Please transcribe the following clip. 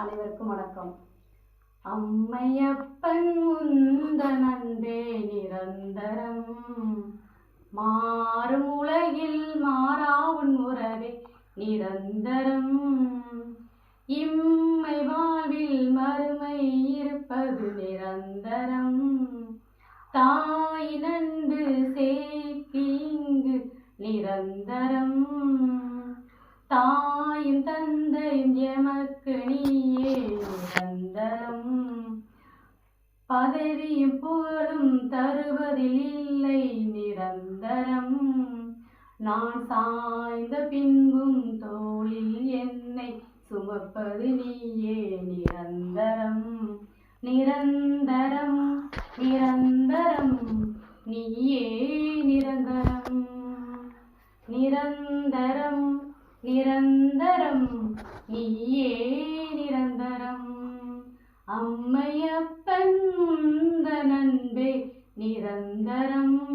அனைவருக்கும் வணக்கம். அம்மையப்பன் உந்த நன்பே நிரந்தரம். மாறும் உலகில் மாறாவுன் உறவே நிரந்தரம். இம்மை வாழ்வில் மறுமை இருப்பது நிரந்தரம். தாய் நண்டு சேக்கி நிரந்தரம். தாய் தந்தை எமக்கு நீயே நிரந்தரம் பதவியும் புகழும் தருவதில் இல்லை நிரந்தரம். நான் சாய்ந்த பின்பும் தோளில் என்னை சுமப்பது நீயே நிரந்தரம். நிரந்தரம் நிரந்தரம் நீயே நிரந்தரம் நிரந்தரம் நிரந்தரம் நீயே நிரந்தரம். அம்மையப்பன் உந்த நண்பே நிரந்தரம்.